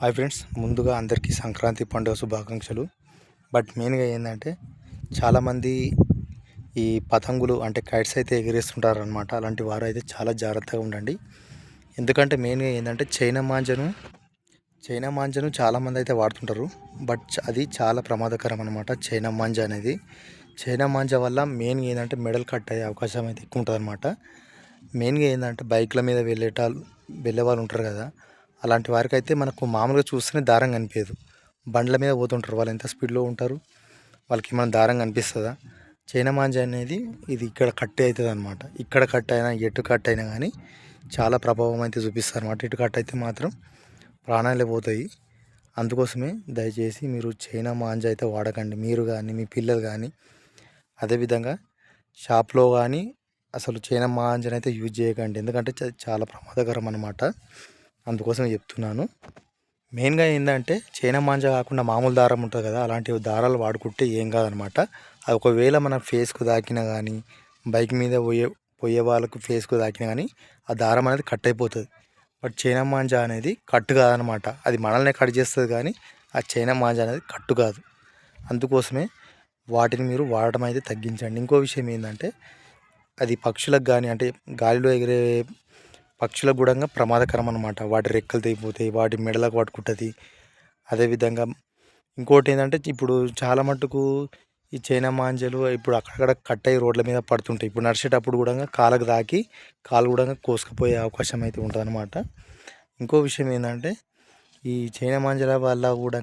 Hi friends ముందుగా అందరికీ సంక్రాంతి పండుగ శుభాకాంక్షలు. బట్ మెయిన్గా ఏంటంటే చాలామంది ఈ పతంగులు అంటే కైట్స్ అయితే ఎగిరేస్తుంటారు అనమాట అలాంటి వారు అయితే చాలా జాగ్రత్తగా ఉండండి. ఎందుకంటే మెయిన్గా ఏంటంటే చైనా మాంజను చైనా మాంజను చాలామంది అయితే వాడుతుంటారు. బట్ అది చాలా ప్రమాదకరం అనమాట చైనా మాంజ అనేది. చైనా మాంజ వల్ల మెయిన్గా ఏంటంటే మెడల్ కట్ అయ్యే అవకాశం అయితే ఎక్కువ ఉంటుంది అనమాట మెయిన్గా ఏంటంటే బైక్ల మీద వెళ్ళేటాలు వెళ్ళే వాళ్ళు ఉంటారు కదా. అలాంటి వారికి అయితే మనకు మామూలుగా చూస్తేనే దారం కనిపించదు. బండ్ల మీద పోతుంటారు వాళ్ళు ఎంత స్పీడ్లో ఉంటారు వాళ్ళకి ఏమైనా దారం కనిపిస్తుందా? చైనా మాంజ అనేది ఇది ఇక్కడ కట్ అవుతుంది అనమాట ఇక్కడ కట్ అయినా ఎటు కట్ అయినా కానీ చాలా ప్రభావం అయితే చూపిస్తారు అనమాట ఇటు కట్ అయితే మాత్రం ప్రాణాలే పోతాయి. అందుకోసమే దయచేసి మీరు చైనా మాంజ అయితే వాడకండి. మీరు కానీ మీ పిల్లలు కానీ అదేవిధంగా షాప్లో కానీ అసలు చైనా మాంజనైతే యూజ్ చేయకండి. ఎందుకంటే చాలా ప్రమాదకరం అనమాట అందుకోసం చెప్తున్నాను. మెయిన్గా ఏంటంటే చైనా మాంజ కాకుండా మామూలు దారం ఉంటుంది కదా అలాంటి దారాలు వాడుకుంటే ఏం కాదనమాట. అది ఒకవేళ మన ఫేస్కు దాకినా కానీ బైక్ మీద పోయే పోయే వాళ్ళకు ఫేస్కు దాకినా కానీ ఆ దారం అనేది కట్ అయిపోతుంది. బట్ చైనా మాంజా అనేది కట్టు కాదనమాట. అది మనల్ని కట్ చేస్తుంది కానీ ఆ చైనా మాంజా అనేది కట్టు కాదు. అందుకోసమే వాటిని మీరు వాడటం అయితే తగ్గించండి. ఇంకో విషయం ఏంటంటే అది పక్షులకు కానీ అంటే గాలిలో ఎగిరే పక్షులకు కూడా ప్రమాదకరం అనమాట వాటి రెక్కలు తెగిపోతాయి వాటి మెడలకు పట్టుకుంటుంది. అదేవిధంగా ఇంకోటి ఏంటంటే ఇప్పుడు చాలా మట్టుకు ఈ చైనా మాంజలు ఇప్పుడు అక్కడక్కడ కట్ అయ్యి రోడ్ల మీద పడుతుంటాయి. ఇప్పుడు నడిచేటప్పుడు కూడా కాళ్ళకు తాకి కాలు కూడా కోసుకుపోయే అవకాశం అయితే ఉంటుంది అనమాట ఇంకో విషయం ఏంటంటే ఈ చైనా మాంజల వల్ల కూడా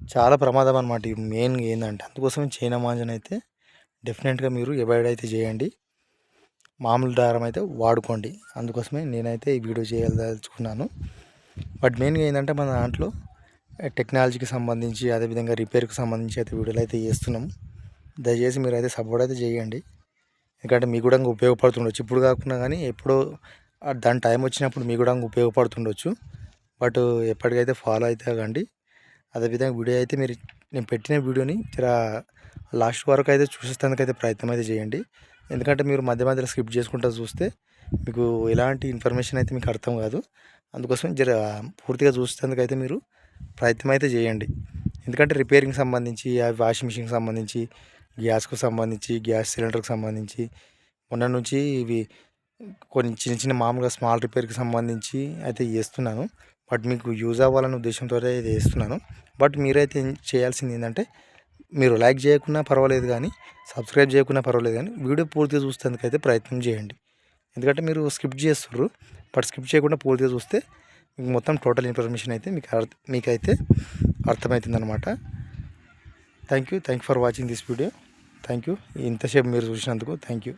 చాలా ప్రమాదం అనమాట మెయిన్గా ఏంటంటే అందుకోసం చైనా మాంజన అయితే డెఫినెట్గా మీరు అవాయిడ్ అయితే చేయండి. మామూలు దారం అయితే వాడుకోండి. అందుకోసమే నేనైతే ఈ వీడియో చేయదలుచుకున్నాను. బట్ మెయిన్గా ఏంటంటే మన దాంట్లో టెక్నాలజీకి సంబంధించి అదేవిధంగా రిపేర్కి సంబంధించి అయితే వీడియోలు అయితే చేస్తున్నాం. దయచేసి మీరు అయితే సపోర్ట్ అయితే చేయండి. ఎందుకంటే మీకు కూడా ఉపయోగపడుతుండొచ్చు. ఇప్పుడు కాకుండా కానీ ఎప్పుడో దాని టైం వచ్చినప్పుడు మీకు కూడా ఉపయోగపడుతుండొచ్చు. బట్ ఎప్పటికైతే ఫాలో అయితే కండి అదేవిధంగా వీడియో అయితే మీరు నేను పెట్టిన వీడియోని జర లాస్ట్ వరకు అయితే చూసేస్తానికైతే ప్రయత్నం అయితే చేయండి. ఎందుకంటే మీరు మధ్య మధ్యలో స్కిప్ చేసుకుంటూ చూస్తే మీకు ఎలాంటి ఇన్ఫర్మేషన్ అయితే మీకు అర్థం కాదు. అందుకోసం జర పూర్తిగా చూసేందుకైతే మీరు ప్రయత్నం అయితే చేయండి. ఎందుకంటే రిపేరింగ్ సంబంధించి వాషింగ్ మిషన్కి సంబంధించి గ్యాస్కు సంబంధించి గ్యాస్ సిలిండర్కి సంబంధించి మొన్న నుంచి ఇవి కొన్ని చిన్న చిన్న మామూలుగా స్మాల్ రిపేర్కి సంబంధించి అయితే చేస్తున్నాను. బట్ మీకు యూజ్ అవ్వాలనే ఉద్దేశంతో అయితే చేస్తున్నాను. బట్ మీరైతే చేయాల్సింది ఏంటంటే మీరు లైక్ చేయకున్నా పర్వాలేదు కానీ సబ్స్క్రైబ్ చేయకున్నా పర్వాలేదు కానీ వీడియో పూర్తిగా చూసేందుకైతే ప్రయత్నం చేయండి. ఎందుకంటే మీరు స్కిప్ చేస్తున్నారు బట్ స్కిప్ చేయకుండా పూర్తిగా చూస్తే మీకు మొత్తం టోటల్ ఇన్ఫర్మేషన్ అయితే మీకు మీకైతే అర్థమవుతుంది అనమాట thank you thank for watching this video. Thank you ఇంతసేపు మీరు చూసినందుకు థ్యాంక్ యూ